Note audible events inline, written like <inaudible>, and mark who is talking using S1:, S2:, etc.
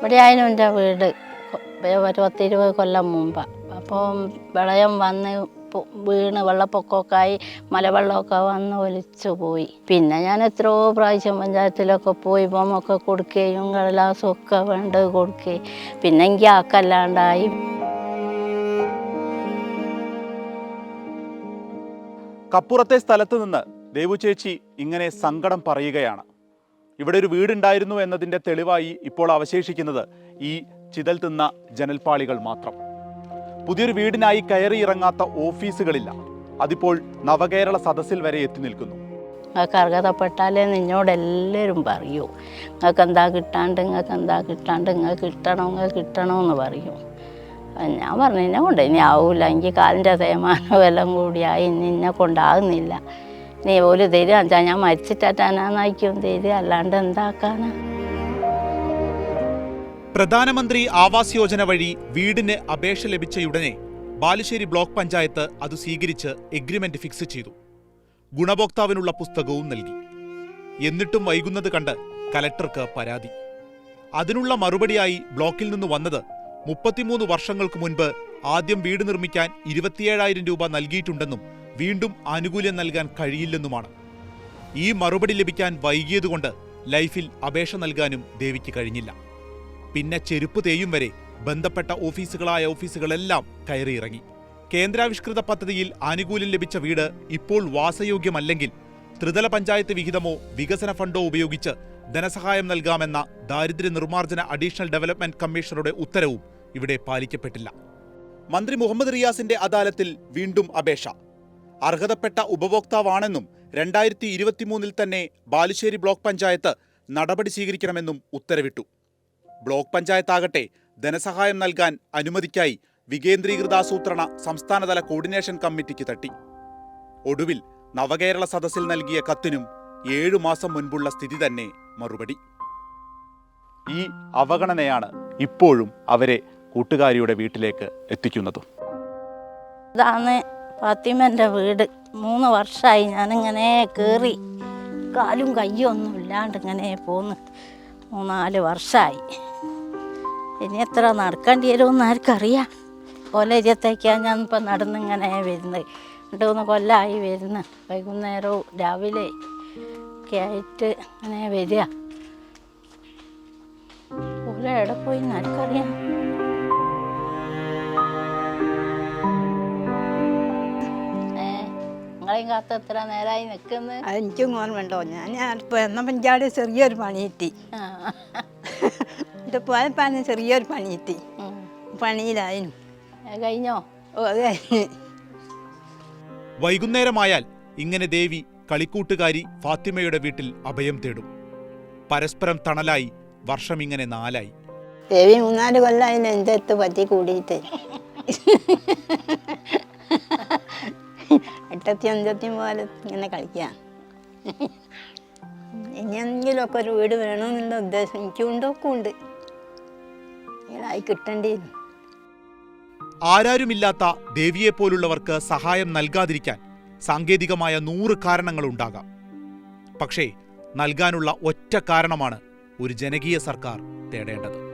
S1: ഇവിടെയായിരുന്നു എന്റെ വീട്. പത്തിരുപത് കൊല്ലം മുമ്പ്. അപ്പോൾ വിളയം വന്ന് വീണ് വെള്ളപ്പൊക്കമൊക്കെ ആയി മലവെള്ളമൊക്കെ വന്ന് ഒലിച്ചു പോയി. പിന്നെ ഞാൻ എത്രയോ പ്രാവശ്യം പഞ്ചായത്തിലൊക്കെ പോയി ബൊമ്മൊക്കെ കൊടുക്കുകയും കടലാസും ഒക്കെ വേണ്ടത് കൊടുക്കുകയും. പിന്നെ എനിക്ക് ആക്കല്ലാണ്ടായി
S2: കപ്പുറത്തെ സ്ഥലത്ത് നിന്ന് ദേവു ചേച്ചി ഇങ്ങനെ സങ്കടം പറയുകയാണ്. ഇവിടെ ഒരു വീടുണ്ടായിരുന്നു എന്നതിന്റെ തെളിവായി ഇപ്പോൾ അവശേഷിക്കുന്നത് ഈ ചിതൽ തിന്ന ജനൽപ്പാളികൾ മാത്രം. പുതിയൊരു വീടിനായി കയറി ഇറങ്ങാത്ത ഓഫീസുകളില്ല. അതിപ്പോൾ നവകേരള സദസ്സിൽ വരെ എത്തി നിൽക്കുന്നു.
S1: നിങ്ങൾക്ക് അർഹതപ്പെട്ടാലേ നിന്നോട് എല്ലാവരും പറയൂ. നിങ്ങൾക്ക് എന്താ കിട്ടാണ്ട് നിങ്ങൾക്ക് എന്താ കിട്ടാണ്ട് നിങ്ങൾക്ക് കിട്ടണോ നിങ്ങൾക്ക് കിട്ടണമെന്ന് പറയും. ഞാൻ പറഞ്ഞു എന്നെ കൊണ്ട് ഇനി ആവൂല. എനിക്ക് കാലിന്റെ തേമാനം <laughs> എല്ലാം കൂടിയായി. ഇനി എന്നെ കൊണ്ടാകുന്നില്ല. നീ ഒരു തരിക വെച്ചാൽ ഞാൻ മരിച്ചിട്ടാനാന്നായിക്കും തരിക അല്ലാണ്ട് എന്താക്കാനാ?
S3: പ്രധാനമന്ത്രി ആവാസ് യോജന വഴി വീടിന് അപേക്ഷ ലഭിച്ചയുടനെ ബാലുശ്ശേരി ബ്ലോക്ക് പഞ്ചായത്ത് അത് സ്വീകരിച്ച് എഗ്രിമെന്റ് ഫിക്സ് ചെയ്തു. ഗുണഭോക്താവിനുള്ള പുസ്തകവും നൽകി. എന്നിട്ടും വൈകുന്നത് കണ്ട് കലക്ടർക്ക് പരാതി. അതിനുള്ള മറുപടിയായി ബ്ലോക്കിൽ നിന്ന് വന്നത് മുപ്പത്തിമൂന്ന് വർഷങ്ങൾക്ക് മുൻപ് ആദ്യം വീട് നിർമ്മിക്കാൻ ഇരുപത്തിയേഴായിരം രൂപ നൽകിയിട്ടുണ്ടെന്നും വീണ്ടും ആനുകൂല്യം നൽകാൻ കഴിയില്ലെന്നുമാണ്. ഈ മറുപടി ലഭിക്കാൻ വൈകിയതുകൊണ്ട് ലൈഫിൽ അപേക്ഷ നൽകാനും ദേവിക്ക് കഴിഞ്ഞില്ല. പിന്നെ ചെരുപ്പ് തേയും വരെ ബന്ധപ്പെട്ട ഓഫീസുകളായ ഓഫീസുകളെല്ലാം കയറിയിറങ്ങി. കേന്ദ്രാവിഷ്കൃത പദ്ധതിയിൽ ആനുകൂല്യം ലഭിച്ച വീട് ഇപ്പോൾ വാസയോഗ്യമല്ലെങ്കിൽ ത്രിതല പഞ്ചായത്ത് വിഹിതമോ വികസന ഫണ്ടോ ഉപയോഗിച്ച് ധനസഹായം നൽകാമെന്ന ദാരിദ്ര്യ നിർമ്മാർജന അഡീഷണൽ ഡെവലപ്മെന്റ് കമ്മീഷണറുടെ ഉത്തരവും ഇവിടെ പാലിക്കപ്പെട്ടില്ല.
S2: മന്ത്രി മുഹമ്മദ് റിയാസിന്റെ അദാലത്തിൽ വീണ്ടും അപേക്ഷ. അർഹതപ്പെട്ട ഉപഭോക്താവാണെന്നും രണ്ടായിരത്തി ഇരുപത്തിമൂന്നിൽ തന്നെ ബാലുശ്ശേരി ബ്ലോക്ക് പഞ്ചായത്ത് നടപടി സ്വീകരിക്കണമെന്നും ഉത്തരവിട്ടു. ബ്ലോക്ക് പഞ്ചായത്താകട്ടെ ധനസഹായം നൽകാൻ അനുമതിക്കായി വികേന്ദ്രീകൃതാസൂത്രണ സംസ്ഥാനതല കോർഡിനേഷൻ കമ്മിറ്റിക്ക് തട്ടി. ഒടുവിൽ നവകേരള സദസ്സിൽ നൽകിയ കത്തിനും ഏഴു മാസം മുൻപുള്ള സ്ഥിതി തന്നെ മറുപടി. ഈ അവഗണനയാണ് ഇപ്പോഴും അവരെ കൂട്ടുകാരിയുടെ വീട്ടിലേക്ക് എത്തിക്കുന്നത്.
S1: ഇതാണ് ഫാത്തിമന്റെ വീട്. മൂന്ന് വർഷമായി ഞാനിങ്ങനെ കയറി കാലും കയ്യും ഒന്നും ഇല്ലാണ്ട് ഇങ്ങനെ പോന്ന്. മൂന്നാൽ വർഷമായി ഇനി എത്ര നടക്കേണ്ടി വരുമെന്ന് ആർക്കറിയാം. കൊലരിയത്തേക്കാണ് ഞാൻ ഇപ്പം നടന്നിങ്ങനെ വരുന്നത്. രണ്ട് മൂന്ന് കൊല്ലമായി വരുന്നത് വൈകുന്നേരവും രാവിലെ ഒക്കെ ആയിട്ട് അങ്ങനെ വരിക. ഓരോ എവിടെ പോയി ആർക്കറിയാം. ഏ നിങ്ങളെയും കാത്ത് എത്ര നേരമായി നിൽക്കുന്നത്
S4: അത് എനിക്കും ഓർമ്മയുണ്ടോ? ഞാൻ ഇപ്പോൾ എന്ന പഞ്ചാട് ചെറിയൊരു പണി കിട്ടി. ഇത് പോയപ്പാണ് ചെറിയൊരു പണി കിട്ടി. പണിയിലായിരുന്നു
S1: കഴിഞ്ഞോ?
S4: ഓ കഴിഞ്ഞ്.
S3: വൈകുന്നേരമായാൽ ഇങ്ങനെ ദേവി കളിക്കൂട്ടുകാരി ഫാത്തിമയുടെ വീട്ടിൽ അഭയം തേടും. പരസ്പരം തണലായി വർഷം ഇങ്ങനെ നാലായി.
S4: ദേവി മൂന്നാൽ കൊല്ലമായില്ല എന്റെ അടുത്ത് പറ്റി കൂടിയിട്ട്. എട്ടത്തി അഞ്ചത്തി പോലെ ഇങ്ങനെ കളിക്കാം ഇനിയെങ്കിലുമൊക്കെ ഒരു വീട് വേണമെന്നുള്ള ഉദ്ദേശം എനിക്കുണ്ടൊക്കെ ഉണ്ട് ഇങ്ങനായി കിട്ടേണ്ടിയിരുന്നു
S3: ആരാരുമില്ലാത്ത ദേവിയെപ്പോലുള്ളവർക്ക് സഹായം നൽകാതിരിക്കാൻ സാങ്കേതികമായ നൂറ് കാരണങ്ങളുണ്ടാകാം. പക്ഷേ നൽകാനുള്ള ഒറ്റ കാരണമാണ് ഒരു ജനകീയ സർക്കാർ തേടേണ്ടത്.